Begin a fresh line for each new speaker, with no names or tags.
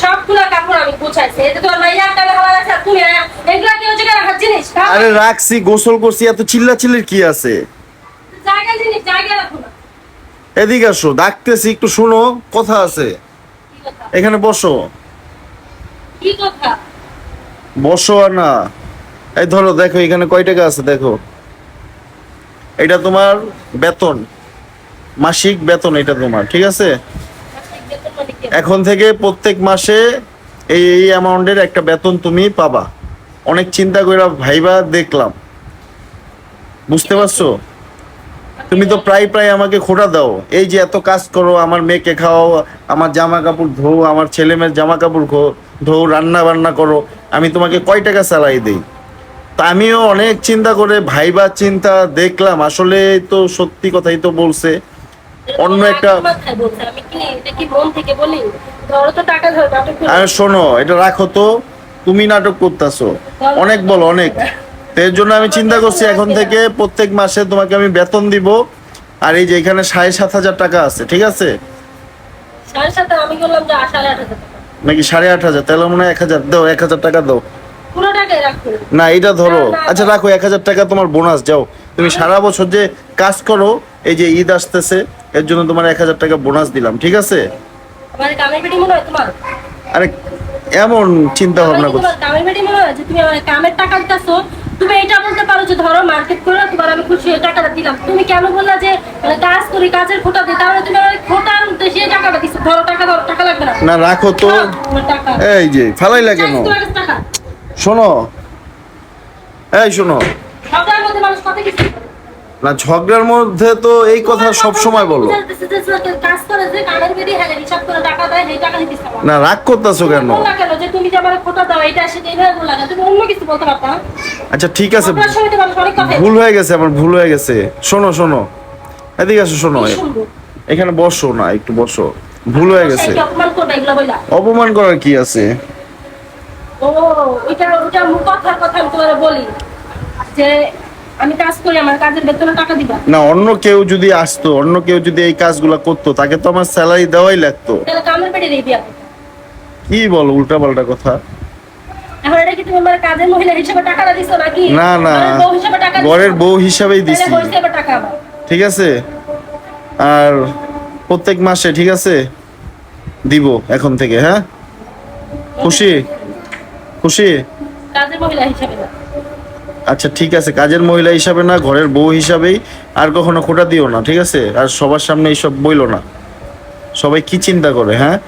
সবগুলা কাপড় আমি গুছাইছি। এই যে তোমার মাইয়া টাকা হালা আছে তুমি এগুলা কি হচ্ছে রাখার জিনিস হ্যাঁ?
আরে রাখছি গোসল করছি এত চিল্লা চিল্লির কি আছে?
জায়গা জিনিস জায়গা রাখো না।
এদিকে আসো ডাকতেছি একটু শোনো কথা আছে। এখানে বসো।
কি কথা?
বসো আর না। এই ধরো দেখো এখানে কয় টাকা আছে দেখো। এটা তোমার বেতন মাসিক বেতন এটা তোমার ঠিক আছে
মাসিক বেতন মানে কি?
এখন থেকে প্রত্যেক মাসে এই এই অ্যামাউন্টের একটা বেতন তুমি পাবা। অনেক চিন্তা করে ভাইবা দেখলাম। বুঝতে পারছ? তুমি তো প্রায় প্রায় আমাকে খোটা দাও। এই যে এত কাজ করো, আমার মেয়েকে খাওয়াও আমার জামা কাপড় ধো, আমার ছেলে মেয়ের জামা কাপড় খো ধো, রান্না বান্না করো, আমি তোমাকে কয় টাকা চালাই দিই? তা আমিও অনেক চিন্তা করে ভাইবা চিন্তা দেখলাম। আসলে তো সত্যি কথাই তো বলছে। অন্য একটা-। আর শোনো এটা রাখো তো। তুমি নাটক করতেছো। অনেক বলো অনেক। এর জন্য আমি চিন্তা করছি এখন থেকে প্রত্যেক মাসে তোমাকে আমি বেতন দিব। আর এই যে এখানে সাড়ে সাত হাজার টাকা আছে ঠিক আছে? নাকি সাড়ে আট হাজার? তাহলে মনে হয় এক হাজার। দাও এক হাজার টাকা দাও। না এটা ধরো। আচ্ছা রাখো এক হাজার টাকা তোমার বোনাস যাও। তুমি সারা বছর যে কাজ করো এই যে ঈদ আসতেছে এর জন্য তোমার এক হাজার টাকা বোনাস দিলাম ঠিক আছে? আরে এমন চিন্তা ভাবনা করছ।
কামের বেটি মনে হয় যে তুমি আমার কামের টাকা দিতেছো তুমি এটা বলতে পারো যে ধরো মার্কেট করে তোমার আমি খুশি হয়ে টাকাটা দিলাম। তুমি কেন বললা যে মানে কাজ করি কাজের খোটা দিই তাহলে তুমি আমার খোটার উদ্দেশ্যে টাকাটা দিচ্ছ ধরো টাকা ধরো টাকা লাগবে না।
না রাখো তো। এই যে ফালাইলা কেন? শোনো। এই শোনো।
সবার মধ্যে মানুষ কত কিছু।
না ঝগড়ার মধ্যে তো এই কথা সব সময় বলো। না রাগ করতেছো কেন?
এটা?
আচ্ছা ঠিক আছে। ভুল হয়ে গেছে আমার ভুল হয়ে গেছে। শোনো শোনো। এদিকে আসো শোনো। এখানে বসো না একটু বসো। ভুল হয়ে গেছে।
অপমান
করার কি আছে?
ও, ওইটা ওইটা মুখ কথার কথা আমি তোমারে বলি। যে আমি কাজ করি আমার কাজের বেতনে টাকা দিবা।
না অন্য কেউ যদি আসতো অন্য কেউ যদি এই কাজগুলো করতো তাকে তো আমার স্যালারি দেওয়াই লাগতো।
তাহলে কামের বিয়া
কি বল উল্টা পাল্টা কথা?
এখন এটা কি তুমি আমার কাজের মহিলা হিসেবে টাকাটা দিছো নাকি?
না না
বউ হিসেবে টাকা
ঘরের বউ হিসাবেই
তাহলে
দিছি।
হয়েছে এবার টাকা
ঠিক আছে? আর প্রত্যেক মাসে ঠিক আছে? দিব এখন থেকে হ্যাঁ? খুশি? খুশি?
কাজের মহিলা হিসেবে
আচ্ছা ঠিক আছে। কাজের মহিলা হিসাবে না, ঘরের বউ হিসাবেই আর কখনো খোটা দিও না, ঠিক আছে? আর সবার সামনে এইসব বইলো না। সবাই কি চিন্তা করে হ্যাঁ?